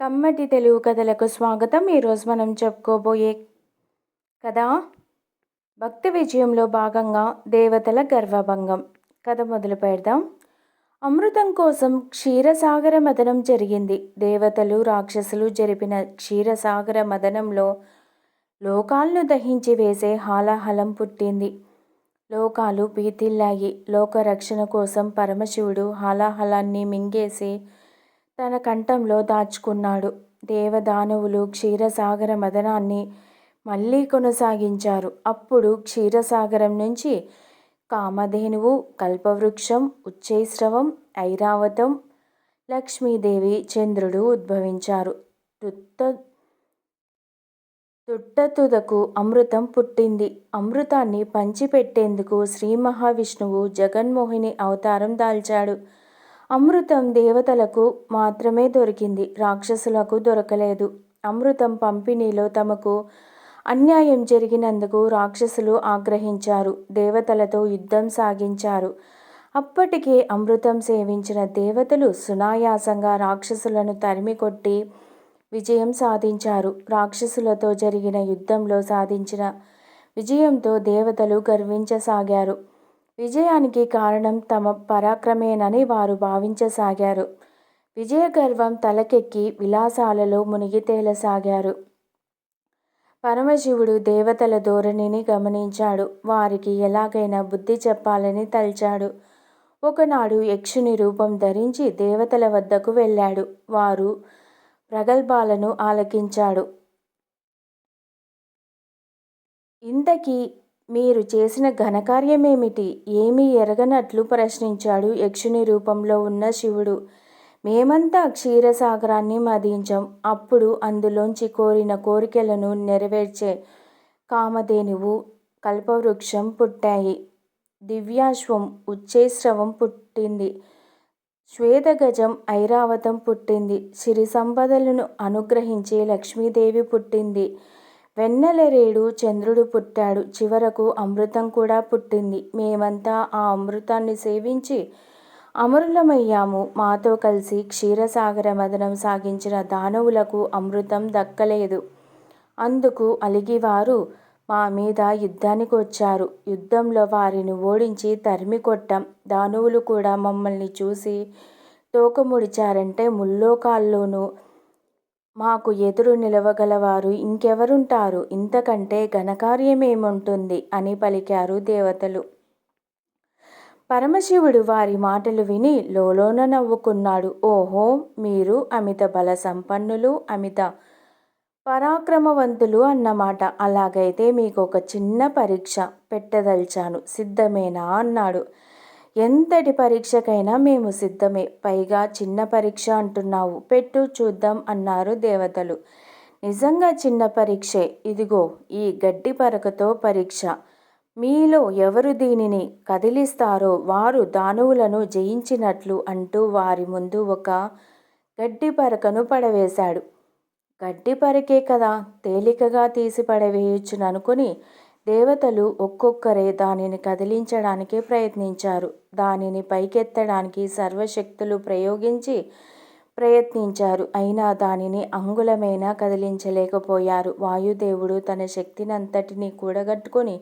కమ్మటి తెలుగు కథలకు స్వాగతం. ఈరోజు మనం చెప్పుకోబోయే కథ భక్తి విజయంలో భాగంగా దేవతల గర్వభంగం. కథ మొదలు పెడదాం. అమృతం కోసం క్షీరసాగర మదనం జరిగింది. దేవతలు రాక్షసులు జరిపిన క్షీరసాగర మదనంలో లోకాలను దహించి వేసే హాలాహలం పుట్టింది. లోకాలు పీతిల్లాయి. లోకరక్షణ కోసం పరమశివుడు హాలాహలాన్ని మింగేసి తన కంఠంలో దాచుకున్నాడు. దేవదానవులు క్షీరసాగర మదనాన్ని మళ్ళీ కొనసాగించారు. అప్పుడు క్షీరసాగరం నుంచి కామధేనువు కల్పవృక్షం ఉచ్చైశ్రవం ఐరావతం లక్ష్మీదేవి చంద్రుడు ఉద్భవించారు. తుత్త తుట్టతుదకు అమృతం పుట్టింది. అమృతాన్ని పంచిపెట్టేందుకు శ్రీ మహావిష్ణువు జగన్మోహిని అవతారం దాల్చాడు. అమృతం దేవతలకు మాత్రమే దొరికింది. రాక్షసులకు దొరకలేదు. అమృతం పంపిణీలో తమకు అన్యాయం జరిగినందుకు రాక్షసులు ఆగ్రహించారు. దేవతలతో యుద్ధం సాగించారు. అప్పటికే అమృతం సేవించిన దేవతలు సునాయాసంగా రాక్షసులను తరిమికొట్టి విజయం సాధించారు. రాక్షసులతో జరిగిన యుద్ధంలో సాధించిన విజయంతో దేవతలు గర్వించసాగారు. విజయానికి కారణం తమ పరాక్రమేనని వారు భావించసాగారు. విజయ గర్వం తలకెక్కి విలాసాలలో మునిగితేలసాగారు. పరమశివుడు దేవతల ధోరణిని గమనించాడు. వారికి ఎలాగైనా బుద్ధి చెప్పాలని తలిచాడు. ఒకనాడు యక్షుని రూపం ధరించి దేవతల వద్దకు వెళ్ళాడు. వారు ప్రగల్భాలను ఆలకించాడు. ఇంతకీ మీరు చేసిన ఘనకార్యమేమిటి? ఏమీ ఎరగనట్లు ప్రశ్నించాడు యక్షుని రూపంలో ఉన్న శివుడు. మేమంతా క్షీరసాగరాన్ని మదించాం. అప్పుడు అందులోంచి కోరిన కోరికలను నెరవేర్చే కామధేనువు కల్పవృక్షం పుట్టాయి. దివ్యాశ్వం ఉచ్చేశ్రవం పుట్టింది. శ్వేతగజం ఐరావతం పుట్టింది. సిరి సంపదలను అనుగ్రహించే లక్ష్మీదేవి పుట్టింది. వెన్నెలరేడు చంద్రుడు పుట్టాడు. చివరకు అమృతం కూడా పుట్టింది. మేమంతా ఆ అమృతాన్ని సేవించి అమరులమయ్యాము. మాతో కలిసి క్షీరసాగర మదనం సాగించిన దానవులకు అమృతం దక్కలేదు. అందుకు అలిగివారు మా మీద యుద్ధానికి వచ్చారు. యుద్ధంలో వారిని ఓడించి తరిమి కొట్టాం. దానవులు కూడా మమ్మల్ని చూసి తోకముడిచారంటే ముల్లోకాల్లోనూ మాకు ఎదురు నిలవగలవారు ఇంకెవరుంటారు? ఇంతకంటే ఘనకార్యమేముంటుంది? అని పలికారు దేవతలు. పరమశివుడు వారి మాటలు విని లోలోన నవ్వుకున్నాడు. ఓహో మీరు అమిత బల సంపన్నులు అమిత పరాక్రమవంతులు అన్నమాట. అలాగైతే మీకు ఒక చిన్న పరీక్ష పెట్టదల్చాను. సిద్ధమేనా? అన్నాడు. ఎంతటి పరీక్షకైనా మేము సిద్ధమే. పైగా చిన్న పరీక్ష అంటున్నావు. పెట్టు చూద్దాం అన్నారు దేవతలు. నిజంగా చిన్న పరీక్షే. ఇదిగో ఈ గడ్డి పరకతో పరీక్ష. మీలో ఎవరు దీనిని కదిలిస్తారో వారు దానవులను జయించినట్లు అంటూ వారి ముందు ఒక గడ్డి పరకను పడవేశాడు. గడ్డి పరకే కదా తేలికగా తీసి పడవేయచ్చుననుకుని దేవతలు ఒక్కొక్కరే దానిని కదిలించడానికి ప్రయత్నించారు. దానిని పైకెత్తడానికి సర్వశక్తులు ప్రయోగించి ప్రయత్నించారు. అయినా దానిని అంగుళమైనా కదిలించలేకపోయారు. వాయుదేవుడు తన శక్తినంతటినీ కూడగట్టుకొని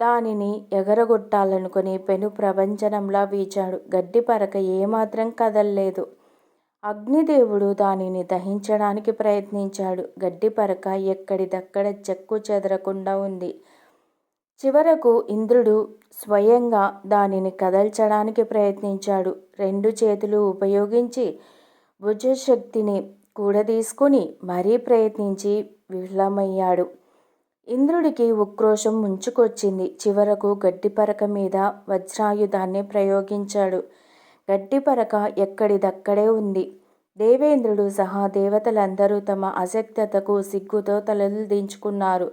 దానిని ఎగరగొట్టాలనుకుని పెను ప్రపంచనంలా వీచాడు. గడ్డి పరక ఏమాత్రం కదల్లేదు. అగ్నిదేవుడు దానిని దహించడానికి ప్రయత్నించాడు. గడ్డి పరక ఎక్కడిదక్కడ చెక్కు చెదరకుండా ఉంది. చివరకు ఇంద్రుడు స్వయంగా దానిని కదల్చడానికి ప్రయత్నించాడు. రెండు చేతులు ఉపయోగించి భుజశక్తిని కూడదీసుకుని మరీ ప్రయత్నించి విఫలమయ్యాడు. ఇంద్రుడికి ఉక్రోషం ముంచుకొచ్చింది. చివరకు గడ్డిపరక మీద వజ్రాయుధాన్ని ప్రయోగించాడు. గడ్డిపరక ఎక్కడిదక్కడే ఉంది. దేవేంద్రుడు సహా దేవతలందరూ తమ అశక్తతకు సిగ్గుతో తలలు దించుకున్నారు.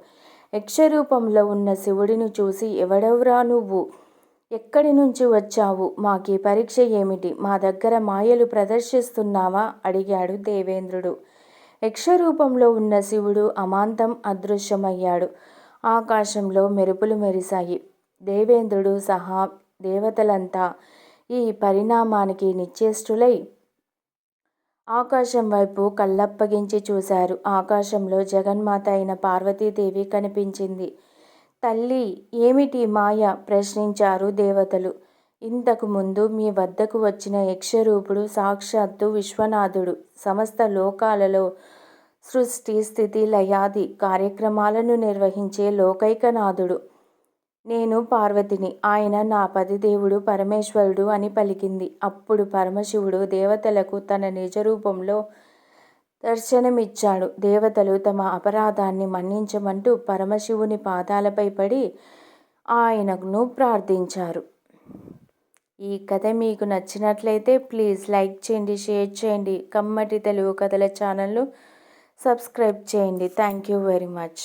యక్షరూపంలో ఉన్న శివుడిని చూసి ఎవడెవరా నువ్వు? ఎక్కడి నుంచి వచ్చావు? మాకీ పరీక్ష ఏమిటి? మా దగ్గర మాయలు ప్రదర్శిస్తున్నావా? అడిగాడు దేవేంద్రుడు. యక్షరూపంలో ఉన్న శివుడు అమాంతం అదృశ్యమయ్యాడు. ఆకాశంలో మెరుపులు మెరిశాయి. దేవేంద్రుడు సహా దేవతలంతా ఈ పరిణామానికి నిశ్చేష్టులై ఆకాశం వైపు కళ్ళప్పగించి చూశారు. ఆకాశంలో జగన్మాత అయిన పార్వతీదేవి కనిపించింది. తల్లి ఏమిటి మాయ? ప్రశ్నించారు దేవతలు. ఇంతకు ముందు మీ వద్దకు వచ్చిన యక్షరూపుడు సాక్షాత్తు విశ్వనాథుడు. సమస్త లోకాలలో సృష్టి స్థితి లయాది కార్యక్రమాలను నిర్వహించే లోకైకనాథుడు. నేను పార్వతిని. ఆయన నా పదిదేవుడు పరమేశ్వరుడు అని పలికింది. అప్పుడు పరమశివుడు దేవతలకు తన నిజ రూపంలో దర్శనమిచ్చాడు. దేవతలు తమ అపరాధాన్ని మన్నించమంటూ పరమశివుని పాదాలపై పడి ఆయనను ప్రార్థించారు. ఈ కథ మీకు నచ్చినట్లయితే ప్లీజ్ లైక్ చేయండి షేర్ చేయండి కమ్మటి తెలుగు కథల ఛానల్ను సబ్స్క్రైబ్ చేయండి. Thank you very much.